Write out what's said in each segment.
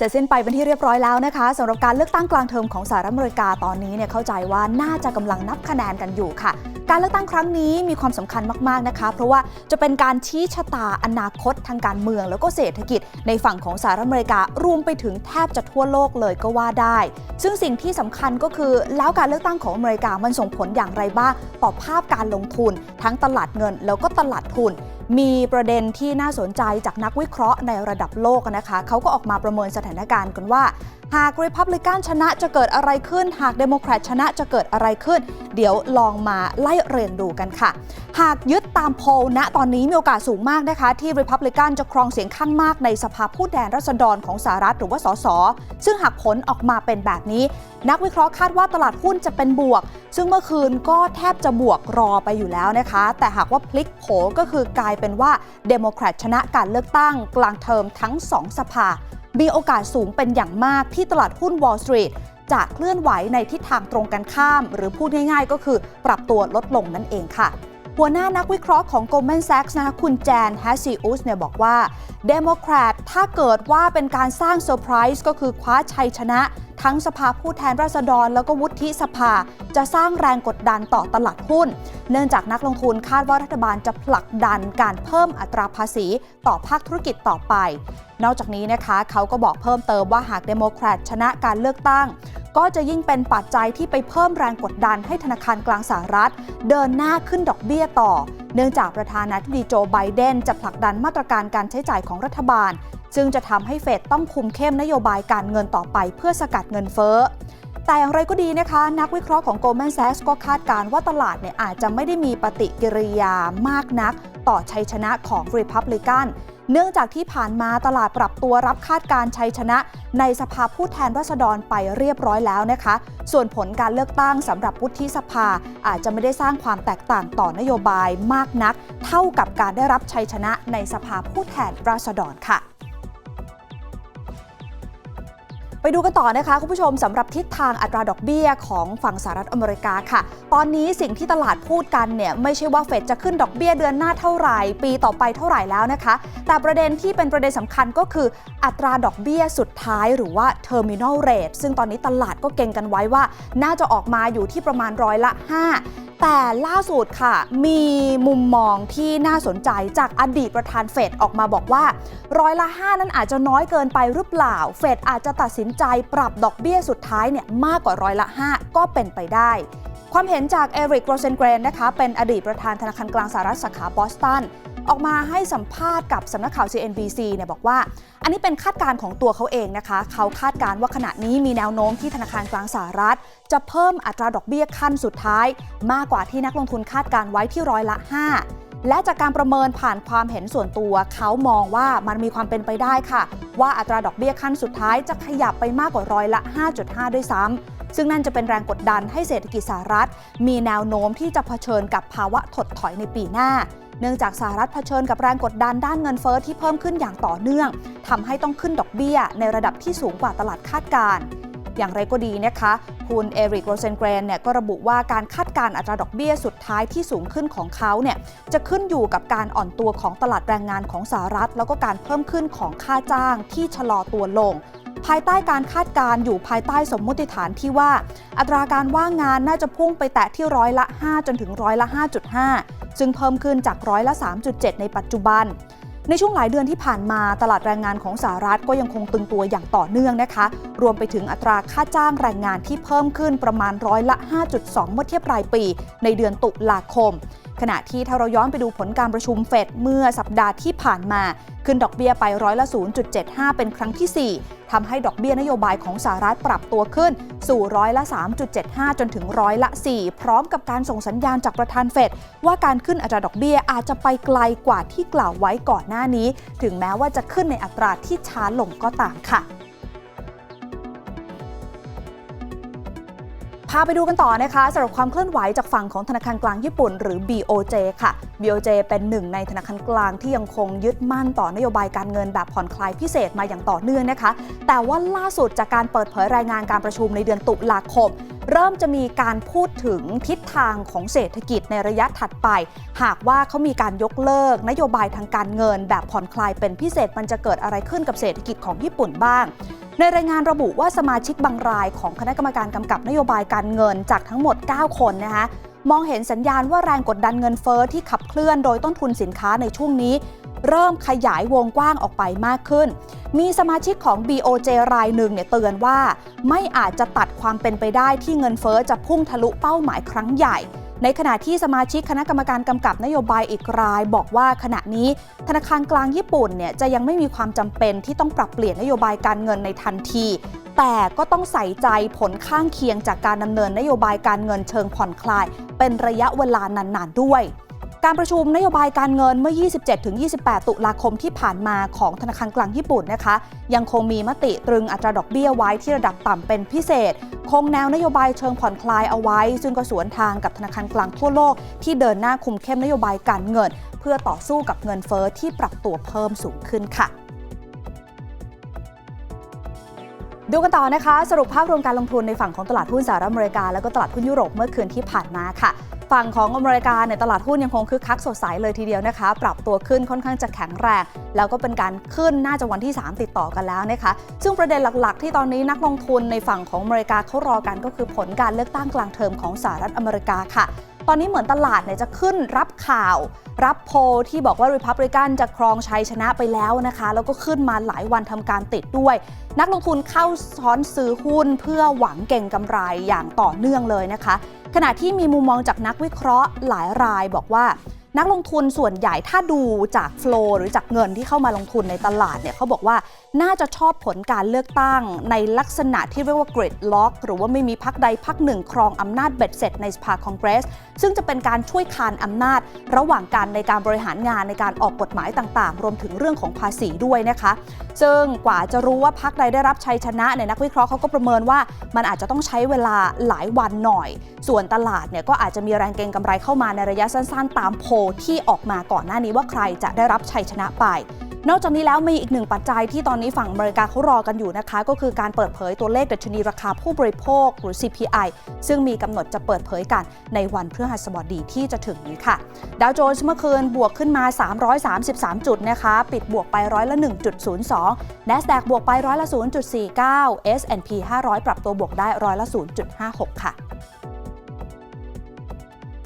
เสร็จสิ้นไปเป็นที่เรียบร้อยแล้วนะคะสำหรับการเลือกตั้งกลางเทอมของสหรัฐอเมริกาตอนนี้เนี่ยเข้าใจว่าน่าจะกำลังนับคะแนนกันอยู่ค่ะ การเลือกตั้งครั้งนี้มีความสำคัญมากๆนะคะ เพราะว่าจะเป็นการชี้ชะตาอนาคตทางการเมือง แล้วก็เศรษฐกิจ ในฝั่งของสหรัฐอเมริการวมไปถึงแทบจะทั่วโลกเลยก็ว่าได้ ซึ่งสิ่งที่สำคัญก็คือ แล้วการเลือกตั้งของอเมริกามันส่งผลอย่างไรบ้างต่อภาพการลงทุน ทั้งตลาดเงินแล้วก็ตลาดทุน มีประเด็นที่น่าสนใจจากนักวิเคราะห์ในระดับโลกนะคะเขาก็ออกมาประเมินสถานการณ์กันว่า หากริพับลิกันชนะจะเกิดอะไรขึ้น หากเดโมแครตชนะจะเกิดอะไรขึ้น เดี๋ยวลองมาไล่เรียงดูกันค่ะ หากยึดตามโพลณตอนนี้มีโอกาสสูงมากนะคะ ที่ริพับลิกันจะครองเสียงข้างมากในสภาผู้แทนราษฎรของสหรัฐหรือว่าสสซึ่งหากผลออกมาเป็นแบบนี้ นักวิเคราะห์คาดว่าตลาดหุ้นจะเป็นบวก ซึ่งเมื่อคืนก็แทบจะบวกรอไปอยู่แล้วนะคะ แต่หากว่าพลิกโผก็คือกลายเป็นว่าเดโมแครตชนะการเลือกตั้งกลางเทอมทั้งสองสภา มีโอกาสสูงเป็นอย่างมากที่ตลาดหุ้น Wall Street จะเคลื่อนไหวในทิศทางตรงกันข้าม หรือพูดง่ายๆ ก็คือปรับตัวลดลงนั่นเองค่ะ หัวหน้านักวิเคราะห์ของ Goldman Sachs นะคะคุณแจนแฮซิอุสเนี่ยบอกว่าเดโมแครตถ้าเกิดว่าเป็นการสร้างเซอร์ไพรส์ก็คือคว้าชัยชนะ ทั้งสภาผู้แทนราษฎร แล้วก็วุฒิสภา จะสร้างแรงกดดันต่อตลาดหุ้น เนื่องจากนักลงทุนคาดว่ารัฐบาลจะผลักดันการเพิ่มอัตราภาษีต่อภาคธุรกิจต่อไป นอกจากนี้นะคะเขาก็บอกเพิ่มเติมว่าหากเดโมแครตชนะการเลือกตั้ง ก็จะยิ่งเป็นปัจจัยที่ไปเพิ่มแรงกดดันให้ธนาคารกลางสหรัฐ เดินหน้าขึ้นดอกเบี้ยต่อ เนื่องจากประธานาธิบดีโจไบเดนจะผลักดันมาตรการการใช้จ่ายของรัฐบาล ซึ่งจะทำให้เฟดต้องคุมเข้มนโยบายการเงินต่อไปเพื่อสกัดเงินเฟ้อแต่อย่างไรก็ดีนะคะ นักวิเคราะห์ของ Goldman Sachs ก็คาดการณ์ว่าตลาดเนี่ยอาจจะไม่ได้มีปฏิกิริยามากนัก ต่อชัยชนะของ Republican เนื่องจากที่ผ่านมาตลาดปรับตัวรับคาดการชัยชนะ ในสภาผู้แทนราษฎรไปเรียบร้อยแล้วนะคะ ส่วนผลการเลือกตั้งสำหรับวุฒิสภา อาจจะไม่ได้สร้างความแตกต่างต่อนโยบายมากนัก เท่ากับการได้รับชัยชนะในสภาผู้แทนราษฎรค่ะ ไปดูกันต่อนะคะคุณผู้ชมสำหรับทิศทางอัตราดอกเบี้ยของฝั่งสหรัฐอเมริกาค่ะ ตอนนี้สิ่งที่ตลาดพูดกันเนี่ยไม่ใช่ว่าเฟดจะขึ้นดอกเบี้ยเดือนหน้าเท่าไหร่ ปีต่อไปเท่าไหร่แล้วนะคะ แต่ประเด็นที่เป็นประเด็นสำคัญก็คืออัตราดอกเบี้ยสุดท้ายหรือว่า terminal rate ซึ่งตอนนี้ตลาดก็เก่งกันไว้ว่า น่าจะออกมาอยู่ที่ประมาณร้อยละ 5 แต่ล่าสุดค่ะ มีมุมมองที่น่าสนใจจากอดีตประธานเฟดออกมาบอกว่า ร้อยละ 5 นั้นอาจจะน้อยเกินไปหรือเปล่า เฟดอาจจะตัดสินใจปรับดอกเบี้ยสุดท้ายเนี่ยมากกว่าร้อยละ 5 ก็เป็นไปได้ ความเห็นจากเอริกโรเซนเกรนนะคะเป็นอดีตประธานธนาคารกลางสหรัฐสาขาบอสตัน ออกมาให้สัมภาษณ์กับสำนักข่าว CNBC เนี่ยบอกว่า อันนี้เป็นคาดการณ์ของตัวเขาเองนะคะ เขาคาดการณ์ว่าขณะนี้มีแนวโน้มที่ธนาคารกลางสหรัฐ จะเพิ่มอัตราดอกเบี้ยขั้นสุดท้าย มากกว่าที่นักลงทุนคาดการไว้ที่ร้อยละ 5 และจากการประเมินผ่านความเห็นส่วนตัว เขามองว่ามันมีความเป็นไปได้ค่ะ ว่าอัตราดอกเบี้ยขั้นสุดท้ายจะขยับไปมากกว่าร้อยละ 5.5 ด้วยซ้ำ ซึ่งนั่นจะเป็นแรงกดดันให้เศรษฐกิจสหรัฐ มีแนวโน้มที่จะเผชิญกับภาวะถดถอยในปีหน้า เนื่องจากสหรัฐเผชิญกับแรงกดดันด้านเงินเฟอ้อที่เพิ่มขึ้นอย่างต่อเนื่องทำให้ต้องขึ้นดอกเบี้ย ในระดับที่สูงกว่าตลาดคาดการณ์อย่างไรก็ดีนะคะ คุณเอริกโรเซนเกรนเนี่ยก็ระบุว่าการคาดการณ์อัตราดอกเบี้ยสุดท้ายที่สูงขึ้นของเขาเนี่ยจะขึ้นอยู่กับการอ่อนตัวของตลาดแรงงานของสหรัฐ แล้วก็การเพิ่มขึ้นของค่าจ้างที่ชะลอตัวลง ภายใต้การคาดการณ์อยู่ภายใต้สมมติฐานที่ว่า อัตราการว่างงานน่าจะพุ่งไปแตะที่ร้อยละ 5 จนถึงร้อยละ 5.5 ซึ่งเพิ่มขึ้นจากร้อยละ 3.7 ในปัจจุบัน ในช่วงหลายเดือนที่ผ่านมาตลาดแรงงานของสหรัฐก็ยังคงตึงตัวอย่างต่อเนื่องนะคะ รวมไปถึงอัตราค่าจ้างแรงงานที่เพิ่มขึ้นประมาณร้อยละ 5.2 เมื่อเทียบรายปี ในเดือนตุลาคม ขณะที่ถ้าเราย้อนไปดูผลการประชุมเฟดเมื่อสัปดาห์ที่ผ่านมา ขึ้นดอกเบี้ยไปร้อยละ 0.75 เป็นครั้งที่ 4ทำให้ดอกเบี้ยนโยบายของสหรัฐปรับตัวขึ้น สู่ร้อยละ 3.75 จนถึงร้อยละ 4 พร้อมกับการส่งสัญญาณจากประธานเฟดว่าการขึ้นอัตราดอกเบี้ยอาจจะไปไกลกว่าที่กล่าวไว้ก่อนหน้านี้ ถึงแม้ว่าจะขึ้นในอัตราที่ช้าลงก็ตามค่ะ พาไปดูกันต่อนะคะสำหรับความเคลื่อนไหวจากฝั่งของธนาคารกลางญี่ปุ่น หรือ BOJ ค่ะ BOJ เป็นหนึ่งในธนาคารกลางที่ยังคงยึดมั่นต่อนโยบายการเงินแบบผ่อนคลายพิเศษมาอย่างต่อเนื่องนะคะ แต่ว่าล่าสุดจากการเปิดเผยรายงานการประชุมในเดือนตุลาคมเริ่มจะมีการพูดถึงทิศทางของเศรษฐกิจในระยะถัดไป หากว่าเขามีการยกเลิก นโยบายทางการเงินแบบผ่อนคลายเป็นพิเศษมันจะเกิดอะไรขึ้นกับเศรษฐกิจของญี่ปุ่นบ้าง ในรายงานระบุว่าสมาชิกบางรายของคณะกรรมการกำกับนโยบายการเงินจากทั้งหมด 9 คนนะคะมองเห็นสัญญาณว่าแรงกดดันเงินเฟอ้อที่ขับเคลื่อนโดยต้นทุนสินค้าในช่วงนี้ เริ่มขยายวงกว้างออกไปมากขึ้น มีสมาชิกของ BOJ รายหนึ่งเนี่ยเตือนว่า ไม่อาจจะตัดความเป็นไปได้ที่เงินเฟอ้อจะพุ่งทะลุเป้าหมายครั้งใหญ่ ในขณะที่สมาชิกคณะกรรมการกำกับนโยบายอีกราย บอกว่าขณะนี้ธนาคารกลางญี่ปุ่นเนี่ยจะยังไม่มีความจำเป็นที่ต้องปรับเปลี่ยนนโยบายการเงินในทันที แต่ก็ต้องใส่ใจผลข้างเคียงจากการดำเนินนโยบายการเงินเชิงผ่อนคลาย เป็นระยะเวลานานๆด้วย การประชุมนโยบายการเงินเมื่อ 27-28 ตุลาคมที่ผ่านมาของธนาคารกลางญี่ปุ่นนะคะ ยังคงมีมติตรึงอัตราดอกเบี้ยไว้ที่ระดับต่ำเป็นพิเศษ คงแนวนโยบายเชิงผ่อนคลายเอาไว้ ซึ่งก็สวนทางกับธนาคารกลางทั่วโลก ที่เดินหน้าคุมเข้มนโยบายการเงิน เพื่อต่อสู้กับเงินเฟอ้อที่ปรับตัวเพิ่มสูงขึ้นค่ะดูกันต่อนะคะ สรุปภาพรวมการลงทุนในฝั่งของตลาดหุ้นสหรัฐอเมริกา และก็ตลาดหุ้นยุโรปเมื่อคืนที่ผ่านมาค่ะ ฝั่งของอเมริกาในยตลาดหุ้นยังคงคึกคักสดใสเลยทีเดียวนะคะ ปรับตัวขึ้นค่อนข้างจะแข็งแรง แล้วก็เป็นการขึ้นน่าจะวันที่ 3 ติดต่อกันแล้วนะคะ ซึ่งประเด็นหลักๆ ที่ตอนนี้นักลงทุนในฝั่งของอเมริกาเขารอกันก็คือผลการเลือกตั้งกลางเทอมของสหรัฐอเมริกาค่ะตอนนี้เหมือนตลาดเนี่ยจะขึ้นรับข่าว รับโพลที่บอกว่า Republican จะครองชัยชนะไปแล้วนะคะ แล้วก็ขึ้นมาหลายวันทำการติดด้วย นักลงทุนเข้าซ้อนซื้อหุ้นเพื่อหวังเก่งกำไรอย่างต่อเนื่องเลยนะคะ ขณะที่มีมุมมองจากนักวิเคราะห์หลายรายบอกว่า นักลงทุนส่วนใหญ่ถ้าดูจากโฟลหรือจากเงินที่เข้ามาลงทุนในตลาดเนี่ยเขาบอกว่า น่าจะชอบผลการเลือกตั้ง ในลักษณะที่เรียกว่า grid lock หรือว่าไม่มีพักใดพักหนึ่งครองอำนาจเบ็ดเสร็จในสภาคองเกรส ซึ่งจะเป็นการช่วยคานอำนาจ ระหว่างการในการบริหารงานในการออกกฎหมายต่างๆ รวมถึงเรื่องของภาษีด้วยนะคะ ซึ่งกว่าจะรู้ว่าพักใดได้รับชัยชนะเนี่ยนักวิเคราะห์เขาก็ประเมินว่ามันอาจจะต้องใช้เวลาหลายวันหน่อย ส่วนตลาดเนี่ยก็อาจจะมีแรงเก็งกำไรเข้ามาในระยะสั้น ๆ ตามโพลที่ออกมาก่อนหน้านี้ว่าใครจะได้รับชัยชนะไป นอกจากนี้แล้วมีอีกหนึ่งปัจจัยที่ตอนนี้ฝั่งอเมริกาเขารอกันอยู่นะคะ ก็คือการเปิดเผยตัวเลขดัชนีราคาผู้บริโภคหรือ CPI ซึ่งมีกำหนดจะเปิดเผยกันในวันพฤหัสบดีที่จะถึงนี้ค่ะ ดาวโจนส์เมื่อคืนบวกขึ้นมา 333 จุดนะคะ ปิดบวกไปร้อยละ 1.02 NASDAQ บวกไปร้อยละ 0.49 S&P 500 ปรับตัวบวกได้ร้อยละ 0.56 ค่ะ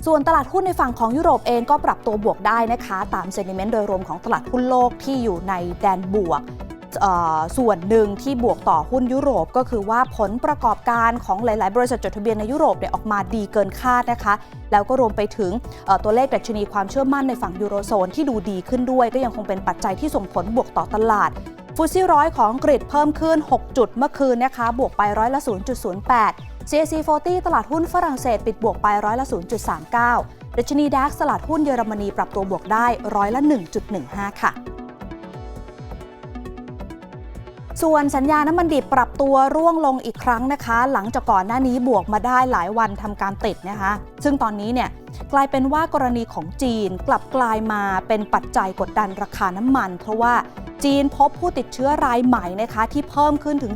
ส่วนตลาดหุ้นในฝั่งของยุโรปเองก็ปรับตัวบวกได้นะคะ ตามเซนิเมนต์โดยรวมของตลาดหุ้นโลกที่อยู่ในแดนบวกส่วนหนึ่งที่บวกต่อหุ้นยุโรปก็คือว่าผลประกอบการของหลาย ๆ บริษัทจดทะเบียนในยุโรปเนี่ยออกมาดีเกินคาดนะคะ แล้วก็รวมไปถึงตัวเลขดัชนีความเชื่อมั่นในฝั่งยูโรโซนที่ดูดีขึ้นด้วย ก็ยังคงเป็นปัจจัยที่ส่งผลบวกต่อตลาดฟุตซี่ร้อยของอังกฤษเพิ่มขึ้น 6 จุดเมื่อคืนนะคะ บวกไปร้อยละ 0.08 CAC 40 ตลาดหุ้นฝรั่งเศสปิดบวกไปร้อยละ 0.39 ดัชนีดัคตลาดหุ้นเยอรมนีปรับตัวบวกได้ร้อยละ 1.15 ค่ะ ส่วนสัญญาน้ำมันดิบปรับตัวร่วงลงอีกครั้งนะคะ หลังจากก่อนหน้านี้บวกมาได้หลายวันทำการติดนะคะ ซึ่งตอนนี้เนี่ยกลายเป็นว่ากรณีของจีนกลับกลายมาเป็นปัจจัยกดดันราคาน้ำมัน เพราะว่า จีนพบผู้ติดเชื้อรายใหม่นะคะที่เพิ่มขึ้นถึง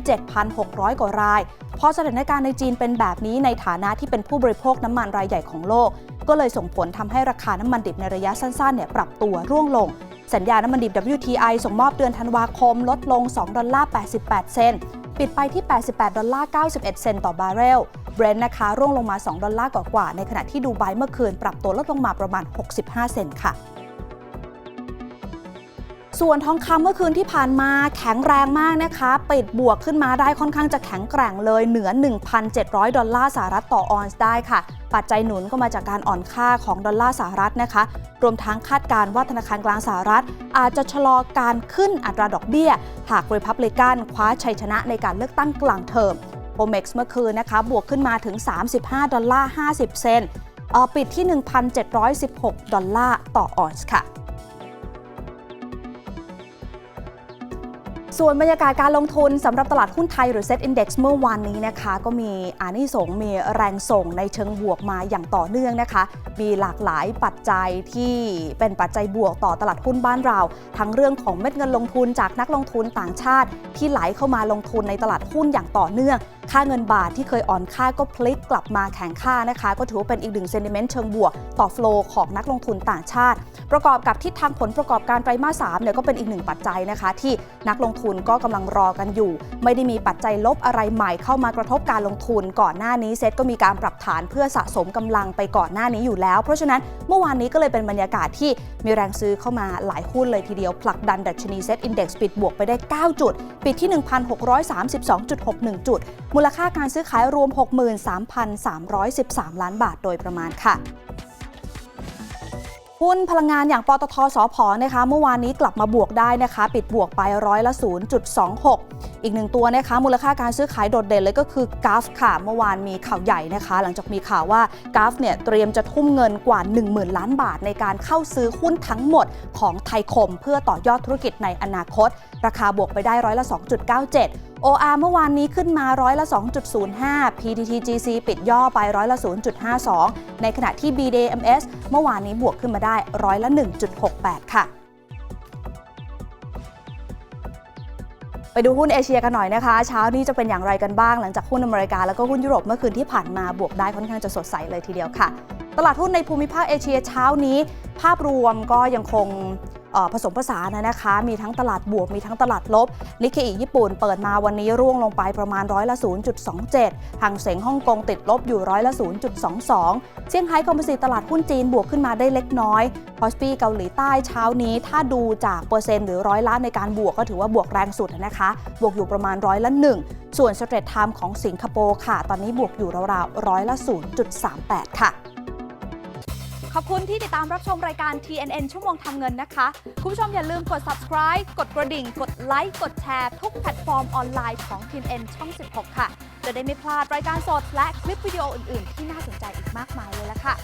7,600 กว่าราย พอสถานการณ์ในจีนเป็นแบบนี้ในฐานะที่เป็นผู้บริโภคน้ำมันรายใหญ่ของโลก ก็เลยส่งผลทำให้ราคาน้ำมันดิบในระยะสั้นๆเนี่ยปรับตัวร่วงลง สัญญาน้ำมันดิบ WTI ส่งมอบเดือนธันวาคมลดลง 2 ดอลลาร์ 88 เซนต์ปิดไปที่ 88 ดอลลาร์ 91 เซนต์ต่อบาร์เรล เบรนท์นะคะร่วงลงมา 2 ดอลลาร์กว่าๆในขณะที่ดูไบเมื่อคืนปรับตัวลดลงมาประมาณ 65 เซนต์ค่ะ ส่วนทองคำเมื่อคืนที่ผ่านมาแข็งแรงมากนะคะ ปิดบวกขึ้นมาได้ค่อนข้างจะแข็งแกร่งเลยเหนือ 1,700 ดอลลาร์สหรัฐต่อออนซ์ได้ค่ะ ปัจจัยหนุนก็มาจากการอ่อนค่าของดอลลาร์สหรัฐนะคะ รวมทั้งคาดการณ์ว่าธนาคารกลางสหรัฐ อาจจะชะลอการขึ้นอัตราดอกเบี้ย หากรีพับลิกันคว้าชัยชนะในการเลือกตั้งกลางเทอมโปเม็กซ์เมื่อคืนนะคะ บวกขึ้นมาถึง 35 ดอลลาร์ 50 เซนต์ปิดที่ 1,716 ดอลลาร์ต่อออนซ์ค่ะ ส่วนบรรยากาศการลงทุนสำหรับตลาดหุ้นไทยหรือเซ็ตอินดี x เมื่อวานนี้นะคะ ก็มีอานิสงส์มีแรงส่งในเชิงบวกมาอย่างต่อเนื่องนะคะ มีหลากหลายปัจจัยที่เป็นปัจจัยบวกต่อตลาดหุ้นบ้านเรา ทั้งเรื่องของเม็ดเงินลงทุนจากนักลงทุนต่างชาติ ที่ไหลเข้ามาลงทุนในตลาดหุ้นอย่างต่อเนื่อง ค่าเงินบาทที่เคยอ่อนค่าก็พลิกกลับมาแข็งค่านะคะ ก็ถือว่าเป็นอีกหนึ่งเซนิเมนต์เชิงบวกต่อโฟลของนักลงทุนต่างชาติ ประกอบกับทิศทางผลประกอบการไตรมาสสามเนี่ยก็เป็นอีกหนึ่งปัจจัยนะคะ ที่นักลงทุนก็กำลังรอกันอยู่ ไม่ได้มีปัจจัยลบอะไรใหม่เข้ามากระทบการลงทุน ก่อนหน้านี้เซตก็มีการปรับฐานเพื่อสะสมกำลังไปก่อนหน้านี้อยู่แล้ว เพราะฉะนั้นเมื่อวานนี้ก็เลยเป็นบรรยากาศที่มีแรงซื้อเข้ามาหลายหุ้นเลยทีเดียวผลักดันดัชนีเซตอินดี x ปิดบวกไปได้ 9 จุด ปิดที่ 1,632.61 จุดมูลค่าการซื้อขายรวม 63,313 ล้านบาทโดยประมาณค่ะหุ้นพลังงานอย่างปตทสพนะคะเมื่อวานนี้กลับมาบวกได้นะคะ ปิดบวกไปร้อยละ 0.26 อีกหนึ่งตัวนะคะมูลค่าการซื้อขายโดดเด่นเลยก็คือกราฟค่ะ เมื่อวานมีข่าวใหญ่นะคะ หลังจากมีข่าวว่ากราฟเนี่ยเตรียมจะทุ่มเงินกว่า 10,000 ล้านบาท ในการเข้าซื้อหุ้นทั้งหมดของไทยคม เพื่อต่อยอดธุรกิจในอนาคต ราคาบวกไปได้ร้อยละ 2.97 OR เมื่อวานนี้ขึ้นมาร้อยละ 2.05 PTTGC ปิดย่อไปร้อยละ 0.52 ในขณะที่ BDMs เมื่อวานนี้บวกขึ้นมาได้ร้อยละ 1.68 ค่ะไปดูหุ้นเอเชียกันหน่อยนะคะ เช้านี้จะเป็นอย่างไรกันบ้างหลังจากหุ้นอเมริกาแล้วก็หุ้นยุโรปเมื่อคืนที่ผ่านมาบวกได้ค่อนข้างจะสดใสเลยทีเดียวค่ะ ตลาดหุ้นในภูมิภาคเอเชียเช้านี้ ภาพรวมก็ยังคง ผสมผสานนะนะคะ มีทั้งตลาดบวกมีทั้งตลาดลบนิเคอิญี่ปุ่นเปิดมาวันนี้ร่วงลงไปประมาณร้อยละ 0.27ห่างเสงฮ่องกงติดลบอยู่ร้อยละ 0.22 เซี่ยงไฮ้คอมโพสิตตลาดหุ้นจีนบวกขึ้นมาได้เล็กน้อยพอสปีเกาหลีใต้เช้านี้ ถ้าดูจากเปอร์เซ็นต์หรือร้อยละในการบวกก็ถือว่าบวกแรงสุดนะคะ บวกอยู่ประมาณร้อยละ1ส่วนสเตรทไทม์ของสิงคโปร์ค่ะ ตอนนี้บวกอยู่ราวๆร้อยละ 0.38 ค่ะ ขอบคุณที่ติดตามรับชมรายการ TNN ชั่วโมงทำเงินนะคะ คุณผู้ชมอย่าลืมกด subscribe กดกระดิ่ง กดไลค์ กดแชร์ทุกแพลตฟอร์มออนไลน์ของ TNN ช่อง 16 ค่ะ จะได้ไม่พลาดรายการสดและคลิปวิดีโออื่น ๆ ที่น่าสนใจอีกมากมายเลยละค่ะ